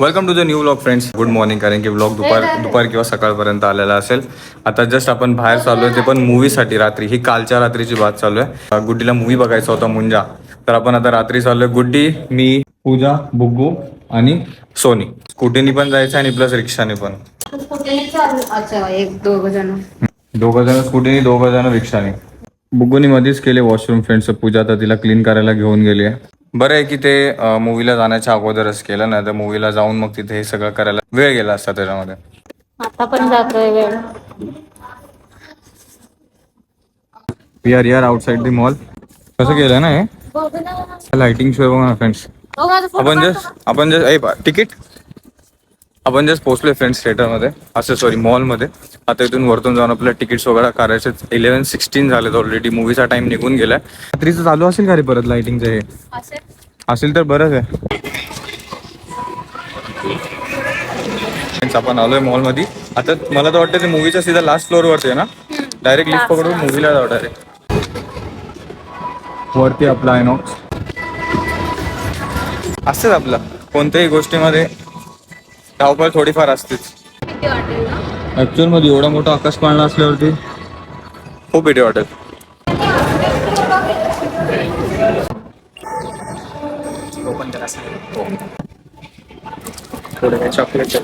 Welcome to the new vlog friends good morning कारण की vlog दुपार दुपार किंवा सकाळपर्यंत आलेला असेल. आता जस्ट आपण बाहेर चालू आहे ते पण मूवीसाठी रात्री ही कालच्या रात्रीची बात चालू आहे गुड्डीला मूवी बघायचा होता मुंजा. तर आपण आता रात्री चालू आहे गुड्डी मी पूजा बुग्गू आणि सोनी. स्कूटीनी पण जायचं आणि प्लस रिक्षाने पण. दोघ जण. स्कूटीने दोघं जण रिक्षाने. बुग्गूनी मध्येच केले वॉशरूम फ्रेंड्स पूजा तर तिला क्लीन करायला घेऊन गेली आहे बरं आहे की ते मूवीला जाण्याच्या अगोदरच केलं ना तर मूवीला जाऊन मग तिथे हे सगळं करायला वेळ गेला असता त्याच्यामध्ये. आता पण जातोय वेळ. We are here outside the mall कसं केलं ना हे? लाइटिंग शो बघा ना फ्रेंड्स आपण जस्ट आपण जस्ट तिकीट आपण जस्ट पोहोचलोय फ्रेंड्स थिएटरमध्ये असं सॉरी मॉलमध्ये आता इथून वरतून जाऊन आपल्याला तिकीट्स वगैरे करायचे इलेव्हन सिक्स्टीन झालेत ऑलरेडी मूवीचा टाइम निघून गेलाय. रात्रीचं चालू असेल का रे परत लाइटिंगचं हे? असेल. तर बरंच आहे. आपण आलोय मॉलमध्ये आता मला तर वाटतं ते मूवीच्या सीधा लास्ट फ्लोअरवरती आहे ना? डायरेक्ट लिफ्ट पकडून मूवीला जाऊ डायरेक्ट वरती आपला आयनॉक्स असतेच आपलं. कोणत्याही गोष्टीमध्ये धावपळ थोडीफार असतेच. ऍक्च्युअलमध्ये एवढा मोठा आकाश पाळणा असल्यावरती खूप भीती वाटेल. चॉकलेट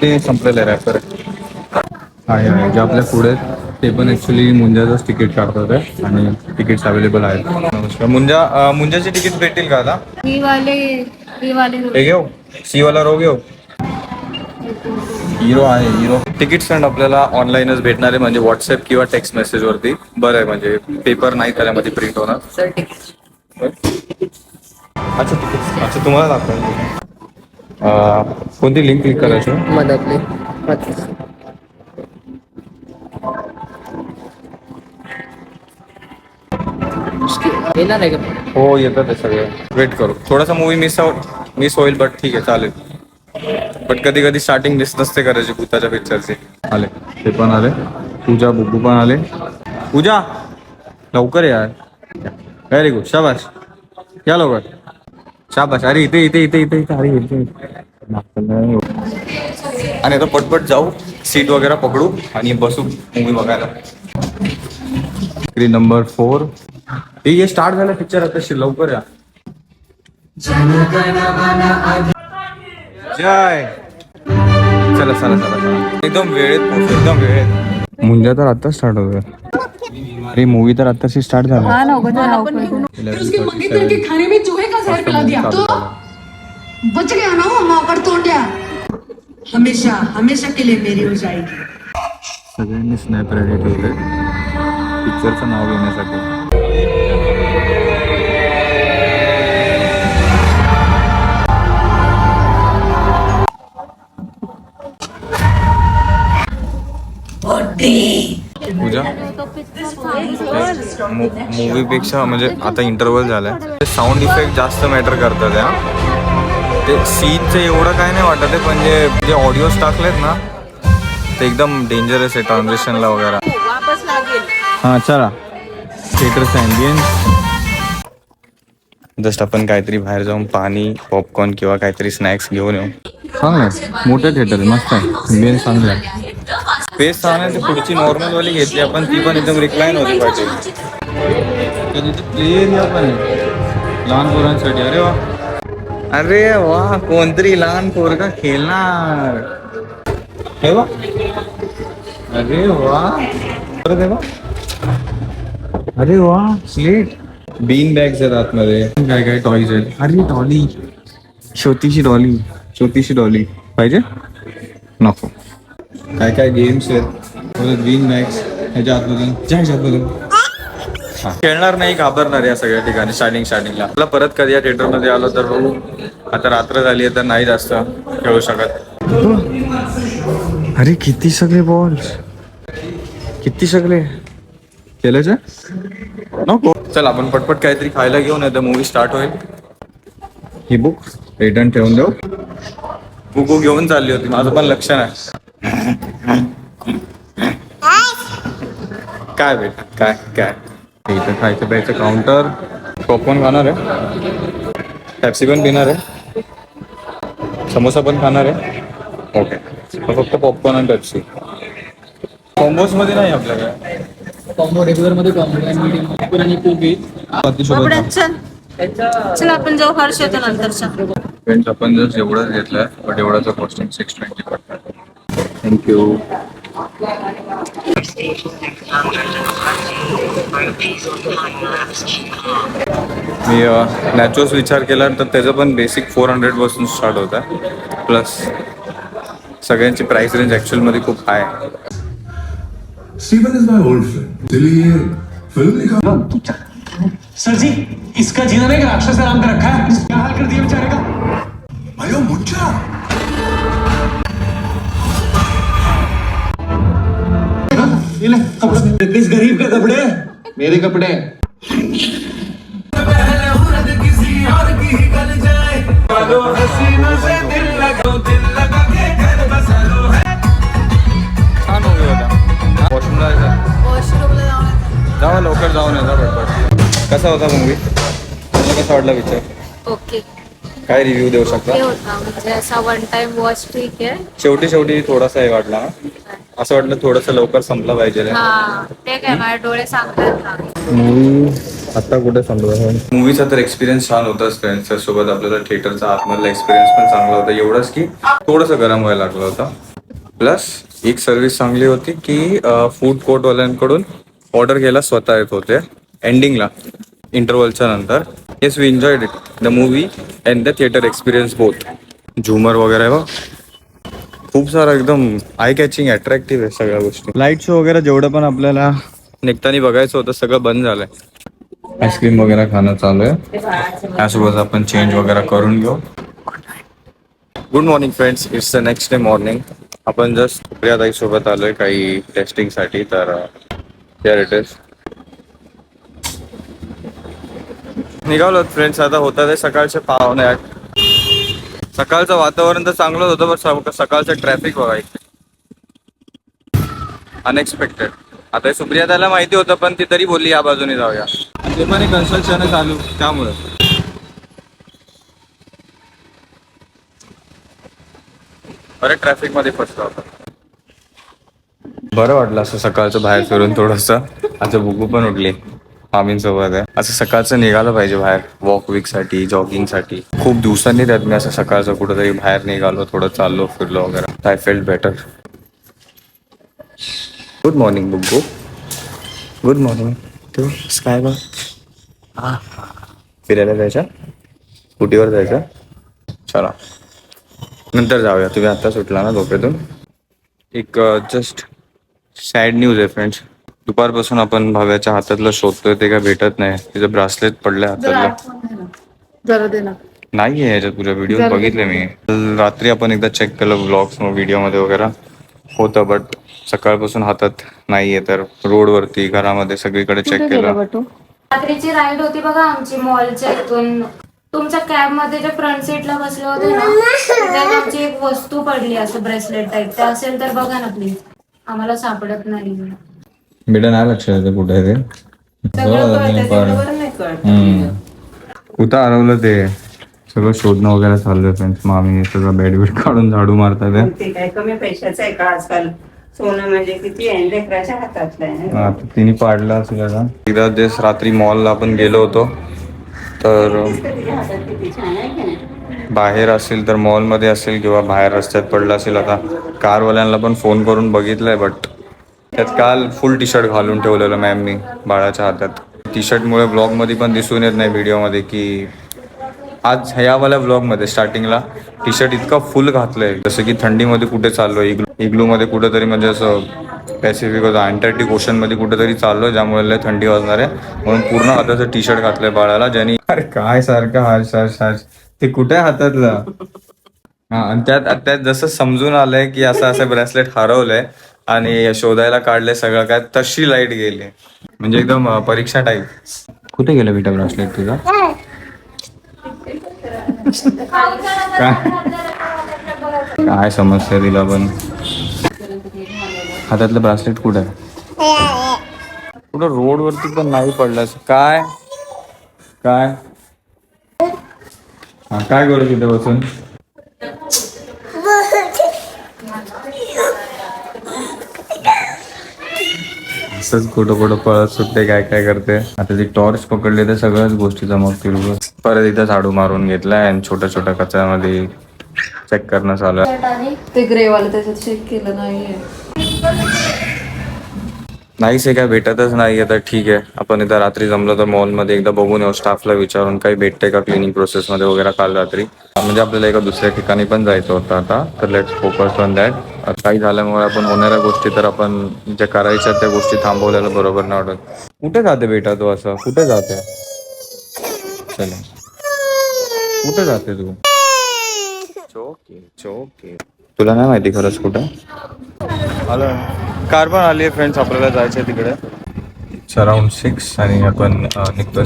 ते संपलेलं आहे रॅपर आहे आहे. जे आपल्या पुढे आहेत, ते पण ऍक्च्युली मुंजाचंच तिकीट काढतात आहे आणि तिकीट्स अवेलेबल आहेत. नमस्कार. मुंजा अं, मुंजाची तिकीट भेटेल का आता? ही वाले ही वाले हे घेऊ? सी वाला रो घेऊ हिरो आहे हिरो तिकीट स्टँड आपल्याला ऑनलाईनच भेटणार आहे म्हणजे व्हॉट्सअप किंवा टेक्स्ट मेसेज वरती. बरं आहे म्हणजे पेपर नाही त्यामध्ये प्रिंट होणार. अच्छा तिकीट अच्छा तुम्हाला दाखवायचं अं, कोणती लिंक क्लिक करायची? मदतली येणार आहे का हो येतं ते सगळं. वेट करू. थोडासा मूवी मिस आउट मिस होईल बट ठीक आहे चालेल. बट कधी कधी स्टार्टिंग मिस नसते करायची भूताच्या पिक्चरची आले. ते पण आले. पूजा बुब्बू पण आले. पूजा! लवकर यार. व्हेरी गुड शाबाश या लवकर. शाबाश अरे इथे इथे इथे इथे इथे. अरे इथे. आणि आता पटपट जाऊ. सीट वगैरे पकडू आणि बसू मूवी बघायला. स्क्रीन नंबर फोर हे स्टार्ट झालं पिक्चर आता. लवकर या. जय. चला चला चला चला. एकदम वेळेत पोहोचलो एकदम वेळेत. मुंजा तर आता स्टार्ट होतोय. अरे मूवी तर आताशी स्टार्ट झाला. हा ना उगाच फिर उसके मंगेतर के खाने में चूहे का जहर पिला दिया? तो बच गया ना वो मौकड़ तोंड्या? हमेशा हमेशा के लिए मेरी हो जाएगी। सगळ्यांनी स्नॅप रेडी ठेवले पिक्चरचं नाव घेण्यासाठी. मूवी पेक्षा म्हणजे आता इंटरव्हल झालाय. साऊंड इफेक्ट जास्त मॅटर करतात या ते सीनचं एवढं काय नाही वाटत आहे पण जे जे ऑडिओज टाकलेत ना ते एकदम डेंजरस आहे ट्रान्झेक्शनला वगैरे. हां चला. थिएटरचं ॲम्बियन्स जस्ट आपण काहीतरी बाहेर जाऊन पाणी पॉपकॉर्न किंवा काहीतरी स्नॅक्स घेऊन येऊ. चांगलं आहे. मोठं थिएटर आहे मस्त आहे. ॲम्बियन्स चांगलं आहे. पेस छान आहे ती पुढची नॉर्मल वाली घेतली आपण ती पण एकदम रिक्लाईन होती पाहिजे. तिथे प्ले एरिया पण आहे लहान पोरांसाठी. अरे वा. अरे वा कोणतरी लहान पोरगा खेळणार. हे वा अरे वा. परत हे वा अरे वा स्लेट बीन बॅग्स आहेत आतमध्ये. काय काय टॉईज आहेत? अरे डॉली छोटीशी डॉली छोटीशी डॉली पाहिजे? नको. काय काय गेम्स आहेत? बीन बॅग्स ह्याच्या आतमधून. ज्या ह्याच्या आतमधून. खेळणार नाही घाबरणार या सगळ्या ठिकाणी स्टार्टिंग स्टार्टिंगला मला परत कधी या थिएटरमध्ये आलो तर बघू. आता रात्र झाली आहे तर नाही जास्त खेळू शकत. अरे किती सगळे बॉल्स किती सगळे? केलं नको. चल आपण पटपट काहीतरी खायला घेऊन येतो मूवी स्टार्ट होईल. ही बुक रिटर्न ठेवून देऊ. बुक घेऊन चालली होती माझं पण लक्ष नाही. काय बेटा? काय काय? इथं खायचं प्यायचं काउंटर पॉपकॉर्न खाणार आहे. पॅप्सी पण पिणार आहे. समोसा पण खाणार आहे. ओके फक्त पॉपकॉर्न आणि पेप्सी कॉम्बोजमध्ये नाही आपल्याकडे. कॉम्बो रेग्युलरमध्ये कॉम्बो आणि पत्तीसोबत चल. आपण जाऊ. हर्षच्या नंतरच्या फ्रेंड्स आपण जस्ट एवढंच घेतलंय but एवढाचं costing six twenty thank you me nachos विचार केला तर त्याचं पण बेसिक फोर हंड्रेडपासून स्टार्ट होतं. प्लस सगळ्यांची प्राइस रेंज ॲक्च्युअलमध्ये खूप high Steven is my old friend film निकाल सर जी इसका जीवन एक राक्षस आराम कर रखा है? क्या हाल कर दिया? कपड़े किस गरीब के कपड़े? मेरे कपड़े। छान मूवी जावा लवकर जाऊन येता पटपट कसा होता मूवी तुला कसा वाटला पिक्चर ओके काय रिव्ह्यू देऊ शकता? ते होता म्हणजे असा वन टाइम वॉच ठीक आहे शेवटी शेवटी थोडासा हे वाटला. ना असं वाटलं थोडंसं लवकर संपलं पाहिजे हा ते काय माझे डोळे सांगतात ना मूवी आता कुठे संपलं मूवीचा तर एक्सपिरियन्स छान होताच फ्रेंड्सच्या सोबत आपल्याला थिएटरचा आतमधला एक्सपिरियन्स पण चांगला होता. एवढंच की थोडंसं गरम व्हायला लागलं होतं. प्लस एक सर्व्हिस चांगली होती की फूड कोर्टवाल्यांकडून ऑर्डर घ्यायला स्वतः येत होते. एंडिंगला इंटरवलच्या नंतर. Yes we enjoyed it the movie and the theatre experience both झुमर वगैरे बघ खूप सारं एकदम आय कॅचिंग अट्रॅक्टिव्ह आहे सगळ्या गोष्टी. लाइट शो वगैरे जेवढं पण आपल्याला निघताना बघायचं होतं सगळं बंद झालंय. आईस्क्रीम वगैरे खाणं चालू आहे. त्यासोबत आपण चेंज वगैरे करून घेऊ. Good morning friends it's the next day morning आपण जस्ट प्रियाताई सोबत आलोय काही टेस्टिंगसाठी तर हिअर इट इज निघालो फ्रेंड्स आता होतात ते सकाळचे पावणे आठ. सकाळचं वातावरण तर चांगलंच होतं पण सक- सकाळचं ट्रॅफिक बघायचं अनएक्सपेक्टेड आता हे सुप्रियाताला माहिती होतं पण ती तरी बोलली या बाजूने जाऊया. ते पण कन्स्ट्रक्शन चालू त्यामुळे. बरं ट्रॅफिकमध्ये फसला होता बरं वाटलं असं सकाळचं बाहेर फिरून थोडस. आता बुकू पण उठली. मामींसोबत आहे. असं सकाळचं निघालं पाहिजे बाहेर वॉक वीकसाठी जॉगिंगसाठी. खूप दिवसांनी त्यात मी असं सकाळचं कुठंतरी बाहेर निघालो थोडं चाललो फिरलो वगैरे. I felt better good morning बुग्गू. Good morning तू स्काय बघ फिरायला जायचं? स्कूटीवर जायचं? चला. नंतर जाऊया. तुम्ही आता सुटला ना झोपेतून? एक जस्ट सॅड न्यूज आहे फ्रेंड्स दुपारपासून आपण भाव्याच्या हातातलं शोधतोय ते काय भेटत नाही. तिचं ब्रासलेट पडलंय हातातलं. जरा दे ना. नाही आहे याच्यात तुझ्या व्हिडिओ बघितले मी. रात्री आपण एकदा चेक केलं ब्लॉग्स व्हिडिओमध्ये वगैरे. होतं बट सकाळपासून हातात नाहीये तर रोडवरती घरामध्ये सगळीकडे चेक केलं. रात्रीची राईड होती बघा आमची मॉलच्या इथून. तुमच्या कॅबमध्ये जे फ्रंट सीटला बसले होते ना त्यात आमची एक वस्तू पडली असं ब्रेसलेट टाईप ते असेल तर बघा ना प्लीज आम्हाला सापडत नाही. बेटा नाही लक्ष देते कुठे आहे ते. कुठं हरवलं ते सगळं शोधणं वगैरे चाललंय फ्रेंड्स मामी सगळं बेड बीड काढून झाडू मारतात आहे. ते काय कमी पैशाचं आहे का आजकाल सोनं म्हणजे किती आहे लेकराच्या हातातलं आहे हा, तर तिने पाडलं असेल आता एकदा दिवस रात्री मॉलला आपण गेलो होतो तर बाहेर असेल तर मॉलमध्ये असेल किंवा बाहेर रस्त्यात पडलं असेल आता कारवाल्यांना पण फोन करून बघितलंय बट त्यात काल फुल टी शर्ट घालून ठेवलेलं मॅमनी बाळाच्या हातात. टी शर्टमुळे ब्लॉगमध्ये पण दिसून येत नाही व्हिडिओमध्ये की आज ह्यावाल्या ब्लॉगमध्ये स्टार्टिंगला टी शर्ट इतका फुल घातलंय. जसं की थंडीमध्ये कुठे चाललोय इग्लू इग्लूमध्ये कुठेतरी म्हणजे असं पॅसिफिक होतं अँटार्टिक ओशनमध्ये कुठेतरी चाललोय ज्यामुळे लय थंडी वाजणार आहे. म्हणून पूर्ण हाताचं टी शर्ट घातलंय बाळाला ज्यानी अरे काय सारखं हर्ष हर्ष हर्ष ते कुठे आहे हातातलं? हा आणि त्यात त्यात जसं समजून आलंय की असं असं ब्रेसलेट हरवलंय आणि शोधायला काढले सगळं काय तशी लाइट गेली. म्हणजे एकदम अं, परीक्षा टाईप. कुठे गेलं बेटा ब्रासलेट तुझा? काय? समस्या दिला पण. हातातलं ब्रासलेट कुठं आहे? कुठं रोडवरती पण नाही पडलं काय? काय? हा काय करू तिथे बसून? मस्तच कुठं कुठं पळत सुटते काय काय करते. आता ती टॉर्च पकडली तर सगळ्याच गोष्टी उगाच. परत इथं झाडू मारून घेतलाय आणि छोट्या छोट्या कचऱ्यामध्ये चेक करणं चालू आहे. ते ग्रेवाला त्याच्यात चेक केलं नाहीये. नाहीच आहे काय भेटतच नाही तर ठीक आहे. आपण इथं रात्री जमलं तर मॉलमध्ये एकदा बघून येऊ स्टाफला विचारून काही भेटते का क्लिनिंग प्रोसेसमध्ये वगैरे काल रात्री. म्हणजे आपल्याला एका दुसऱ्या ठिकाणी पण जायचं होतं आता तर लेट्स फोकस ऑन दॅट काही झाल्यामुळे आपण होणाऱ्या गोष्टी तर आपण ज्या करायच्या त्या गोष्टी थांबवलेल्या बरोबर नाही वाटत कुठे जाते बेटा तू असं? कुठे जाते? चला. कुठे जाते तू? चोके चोके. तुला नाही माहिती खरंच कुठं? आलं. कार पण आली आहे फ्रेंड्स आपल्याला जायचं आहे तिकडे. अराउंड सिक्स आणि आपण निघतो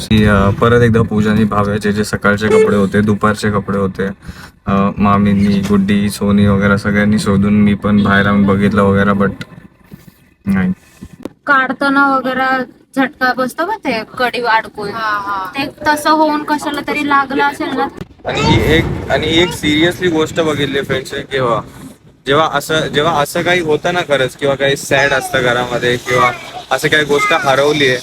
परत एकदा पूजानी भाव्याचे जे सकाळचे कपडे होते दुपारचे कपडे होते मामींनी गुड्डी सोनी वगैरे सगळ्यांनी शोधून मी पण बाहेर आम्ही बघितलं वगैरे बट नाही. काढताना वगैरे झटका बसतो का ते कडी अडकून ते तसं होऊन कशाला तरी लागलं असेल ना. आणि ही एक आणि ही एक सिरियसली गोष्ट बघितली फ्रेंड्स केव्हा जेव्हा असं जेव्हा असं काही होतं ना खरंच किंवा काही सॅड असतं घरामध्ये किंवा असं काही गोष्ट हरवली आहे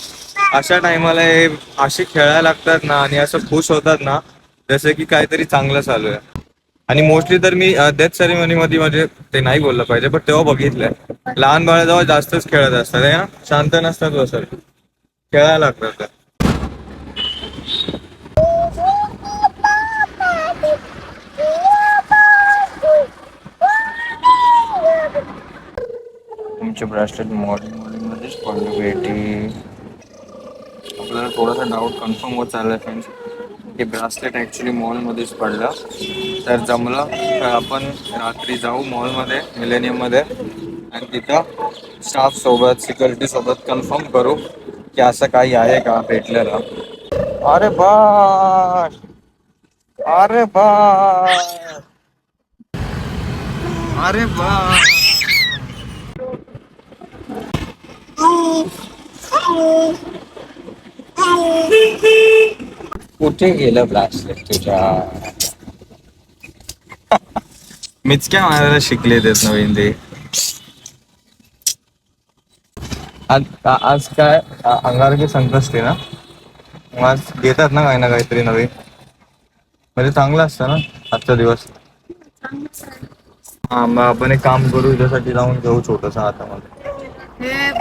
अशा टायमाला हे असे खेळायला लागतात ना आणि असं खुश होतात ना जसं की काहीतरी चांगलं चालू आहे. आणि मोस्टली तर मी डेथ सेरेमनीमध्ये म्हणजे ते नाही बोललं पाहिजे पण तेव्हा बघितलंय. लहान बाळाजवळ जेव्हा जास्तच खेळत असतात ना? शांत नसतात बसत. खेळायला लागतात. तुमचे ब्रासलेट मॉर्निंग मॉर्निंगमध्येच भेटी. बेटी आपल्याला थोडासा डाऊट कन्फर्म होत चाललाय फ्रेंड्स की ब्रासलेट ॲक्च्युली मॉलमध्येच पडलं. तर जमलं तर आपण रात्री जाऊ मॉलमध्ये मिलेनियममध्ये आणि तिथं स्टाफ सोबत सोबत कन्फर्म करू की असं काही आहे का भेटलेलं. अरे बा अरे बा अरे बा कुठे गेलं ब्रासलेट तुझ्या? मीच काय म्हणायला शिकले तेच नवीन ते. आज आ- आज काय आ- अंगारकी संकष्टी ना? मग आज घेतात ना काही ना काहीतरी नवीन. म्हणजे चांगलं असतं ना आजचा दिवस? हा मग आपण एक काम करू त्यासाठी जाऊन घेऊ छोटस हातामध्ये. हे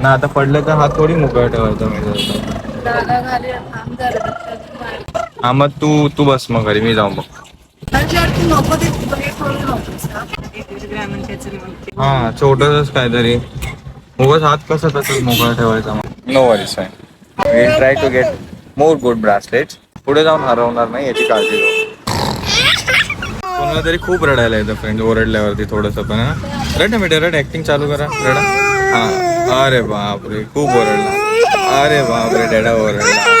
ना. आता पडलं तर हात थोडी मोकळा ठेवायचा मी जर. जागा घाली थांब जरा हा मग तू तू बस मग घरी मी जाऊ मग तू नको ते break करू नकोस हा. हा छोटस काहीतरी. उगाच हात कसा तसंच मोकळा ठेवायचा मग. No worries fine we try to get more good bracelets पुढे जाऊन हरवणार नाही याची काळजी घेऊ कोणाला तरी खूप रडायला येतं फ्रेंड ओरडल्यावरती थोडस पण हा? रड ना बेटा रड. ऍक्टिंग चालू करा. रडा. हा. अरे बापरे खूप ओरडला. अरे बापरे डॅडा ओरडला.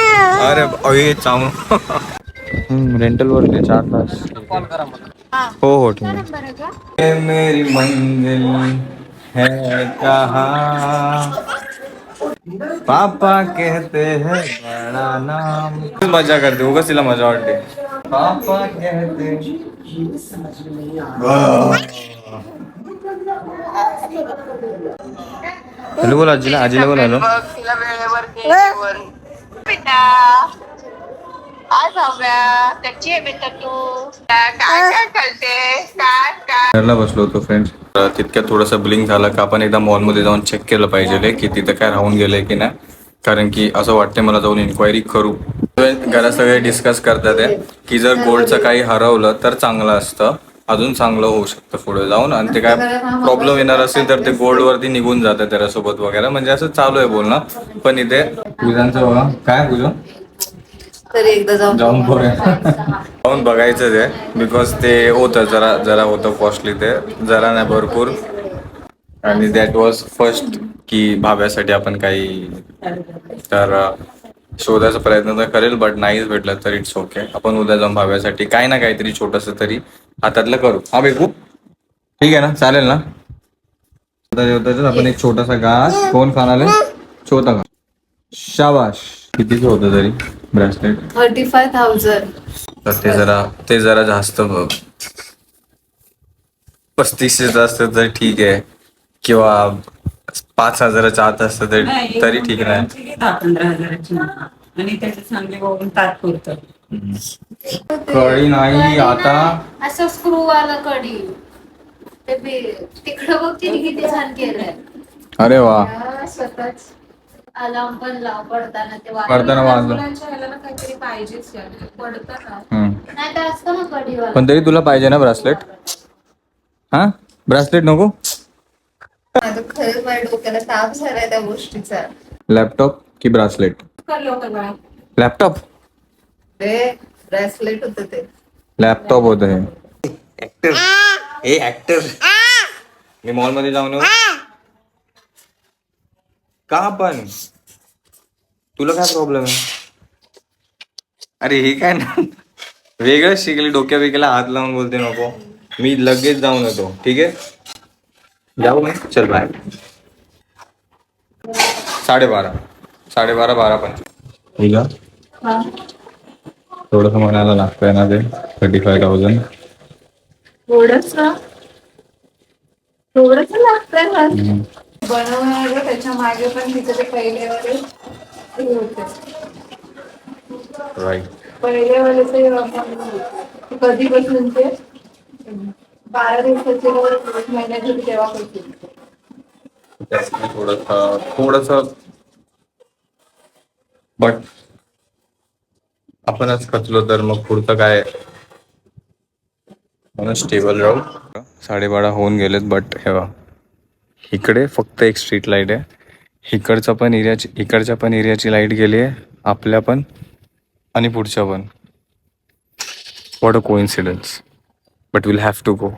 अरे अये चांगलं. रेंटल वरती चार तास. हो हो ठीक आहे. ये मेरी मंजिल है कहा? पापा कहते हैं बड़ा नाम। मजा करते उगाच तिला मजा वाटते. पापा कहते हॅलो बोल आजीला आजीला बोल हॅलो घरला बसलो होतो फ्रेंड्स तितक्यात थोडंसं ब्लिंक झालं का आपण एकदा मॉलमध्ये जाऊन चेक केलं पाहिजे की तिथं काय राहून गेलंय की नाही. कारण की असं वाटतंय मला जाऊन इन्क्वायरी करू. घरात सगळे डिस्कस करतात की जर गोल्डचं काही हरवलं तर चांगलं असतं. अजून चांगलं होऊ शकतं पुढे जाऊन. आणि ते काय प्रॉब्लेम येणार असेल तर ते गोल्ड वरती निघून जातं त्याच्यासोबत वगैरे. म्हणजे असं चालू आहे बोलणं. पण इथे पूजांचं बघा. काय पूजा? तरी एकदा जाऊन जाऊन जाऊन बघायचं ते. बिकॉज ते होतं जरा जरा होतं कॉस्टली ते. जरा नाही भरपूर. आणि दॅट वॉज फर्स्ट की भाव्यासाठी आपण काही तर शोधायचा प्रयत्न तर करेल बट नाहीच भेटलं तर इट्स ओके आपण उद्या जाऊन भाव्यासाठी काही ना काहीतरी छोटस तरी हातातलं करू. हा बेकू ठीक आहे ना? चालेल ना? जेवता जेवताच आपण एक छोटासा घास कोण खाणार छोटा घास. शाबाश. कितीच होतं तरी? ब्रेसलेट. Thirty five thousand. तर ते जरा ते जरा जास्त बघ. पस्तीसशेच असतं तर ठीक आहे. किंवा पाच हजाराच्या आत असतं तरी ठीक नाही दहा पंधरा हजाराची. आणि त्याचे चांगले बघून तात्पुरतं कळी नाही आता असं स्क्रू वाला कडी तिकडं बघ तिने किती छान केलंय. अरे वा. स्वतःच अलार्म पण लाव पडताना ते. पडताना वाजलं. काहीतरी पाहिजेच. पडताना. नाही तर असतं ना कढीवाला. पण तरी तुला पाहिजे ना ब्रासलेट? हा? ब्रासलेट नको? माझं खरंच माझ्या डोक्याला ताप झालाय त्या गोष्टीचा. लॅपटॉप की ब्रासलेट. लॅपटॉप? ते ब्रेसलेट होते ते लॅपटॉप होत हे ऍक्टर हे ऍक्टर मी मॉल मध्ये जाऊन येऊ का पण तुला काय प्रॉब्लेम आहे अरे हे काय ना? वेगळं शिकली डोक्या बिक्याला हात लावून बोलते नको मी लगेच जाऊन येतो ठीक आहे जाऊ मी चल बाय साडेबारा साडेबारा बारा पण पूजा थोडस म्हणायला लागतंय ना ते थर्टी फाय थाउजंड थोडस थोडस लागतंय बनवणार त्याच्यामागे पण तिचं ते पहिले वाले होते. राईट पहिले वाले ते आपण कधीपासून ते? बारा दिवसाचे महिन्याचे तेव्हा थोडस थोडस. बट आपणच खचलो तर मग पुढचं काय? म्हणून स्टेबल राहू. साडेबारा होऊन गेलेत बट हे इकडे फक्त एक स्ट्रीट लाइट आहे. इकडचा पण एरियाची इकडच्या पण एरियाची लाइट गेली आहे. आपल्या पण आणि पुढच्या पण. What a coincidence but will have to go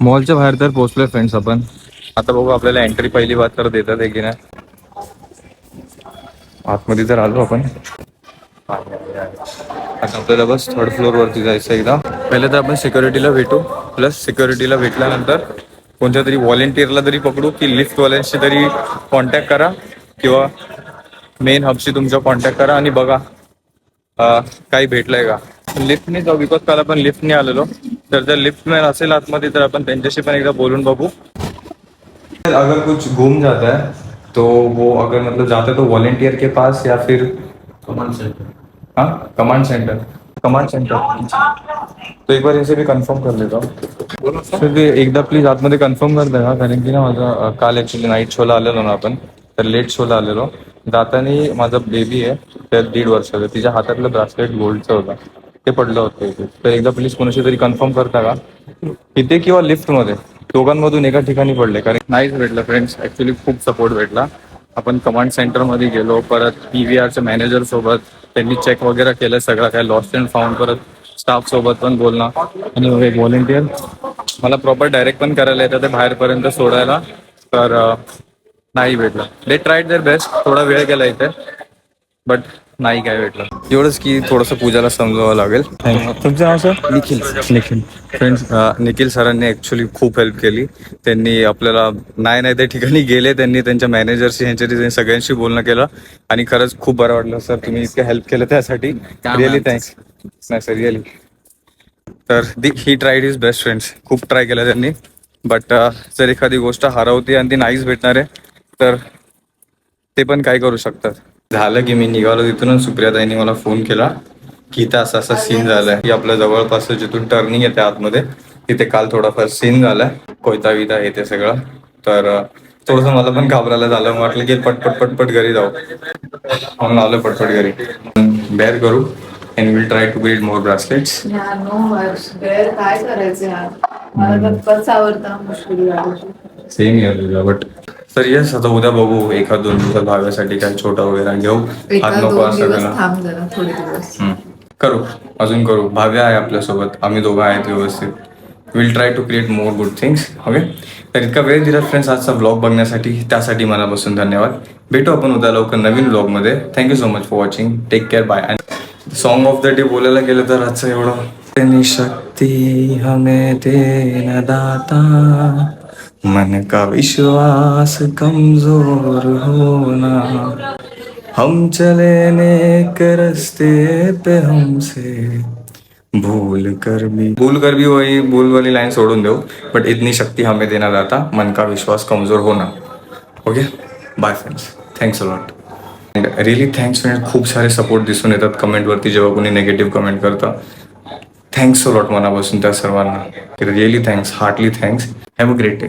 मॉलच्या बाहेर तर पोचलोय फ्रेंड्स आपण. आता बघू आपल्याला एंट्री पहिली बात तर देतात आहे की नाही. आतमध्ये तर आलो आपण. आता आपल्याला बस थर्ड फ्लोअर वरती जायचं एकदा पहिले तर आपण सिक्युरिटीला भेटू. प्लस सिक्युरिटीला भेटल्यानंतर कोणत्या तरी व्हॉलेंटिअरला तरी पकडू की लिफ्टवाल्यांशी तरी कॉन्टॅक्ट करा किंवा मेन हबशी तुमच्या कॉन्टॅक्ट करा आणि बघा काही भेटलंय का. लिफ्टने जाऊ. बिकॉज़ काल आपण लिफ्टने आलेलो. तर जर लिफ्टमॅन असेल आतमध्ये, तर आपण त्यांच्याशी पण एकदा बोलून बघू. अगर कुछ घूम जाता है तो वो अगर मतलब जाता है तो वॉलेंटियर के पास या फिर कमांड सेंटर. हाँ? Command centre. Command centre. तो एक बार इनसे भी कंफर्म कर लेता हूँ. तर ते एकदा प्लीज आतमध्ये कन्फर्म कर द्या कारण की ना माझा अं, काल ऍक्च्युली नाईट शोला आलेलो ना आपण तर लेट शोला आलेलो. जाताना माझा बेबी आहे त्या दीड वर्षाचं तिच्या हातातलं ब्रासलेट गोल्डचं होतं. ते पडलं होतं इथे. तर एकदा प्लीज कोणाशी तरी कन्फर्म करता का? इथे किंवा लिफ्टमध्ये दोघांमधून एका ठिकाणी पडले कारण नाहीच भेटलं फ्रेंड्स ऍक्च्युली खूप सपोर्ट भेटला. आपण कमांड सेंटरमध्ये गेलो परत पी व्ही आरच्या मॅनेजर सोबत त्यांनी चेक वगैरे केलं सगळं काय लॉस्ट अँड फाउंड परत स्टाफ सोबत पण बोलणं. आणि एक व्हॉलेंटियर मला प्रॉपर डायरेक्ट पण करायला येतं ते बाहेरपर्यंत सोडायला. तर नाही भेटलं. दे ट्राईड देअर बेस्ट थोडा वेळ गेला इथे. बट नाही काय भेटलं. एवढंच की थोडंसं पूजाला समजावं लागेल. तुमचं नाव सर निखिल. निखिल. फ्रेंड्स निखिल सरांनी ॲक्च्युली खूप हेल्प केली. त्यांनी आपल्याला नाही नाही त्या ठिकाणी गेले. त्यांनी त्यांच्या मॅनेजरशी ह्यांच्याशी त्यांनी सगळ्यांशी बोलणं केलं. आणि खरंच खूप बरं वाटलं सर तुम्ही इतकं हेल्प केलं त्यासाठी. रिअली थँक्स नाही सर रिअली तर the he tried his best friends खूप ट्राय केलं त्यांनी. बट जर एखादी गोष्ट हरवते आणि ती नाहीच भेटणार आहे तर ते पण काय करू शकतात? झालं की मी निघालो तिथून सुप्रियाताईंनी मला फोन केला की इथं असा असा सीन झालाय. की आपल्या जवळपास जिथून टर्निंग येते आतमध्ये तिथे काल थोडाफार सीन झालाय. कोयता विता येते सगळं. तर थोडस मला पण घाबरायला झालं. वाटलं की पटपट पटपट घरी जाऊ. म्हणून आलो पटपट घरी. बेअर करू and will try to build more bracelets same year but तर येस आता उद्या बघू. एखाद दोन दिवसात भाव्यासाठी काय छोटा वगैरे घेऊ. एका आज नको असं करा. करू. अजून करू. भाव्या आहे आपल्यासोबत. आम्ही दोघं आहेत व्यवस्थित. Will try to create more good things okay तर इतका वेळ दिला फ्रेंड्स आजचा ब्लॉग बघण्यासाठी त्यासाठी मनापासून धन्यवाद. भेटू आपण उद्या लवकर नवीन ब्लॉगमध्ये thank you so much for watching take care bye and song of the day बोलायला गेलं तर आजचं एवढं. शक्ती हमें न दाता मन का विश्वास कमज़ोर होना। हम चले नेक रस्ते पे हमसे। भूल कर भी। भूल कर भी वही भूल वाली लाइन सोडून देऊ बट इतनी शक्ति हमें देना जाता मन का विश्वास कमज़ोर होना। Okay bye friends thanks a lot and really thanks friend खूप सारे सपोर्ट दिसून येतात कमेंटवरती जेव्हा कोणी नेगेटिव्ह कमेंट करतं. थँक्स अलॉट मनापासून त्या सर्वांना. Really thanks heartily thanks have a great day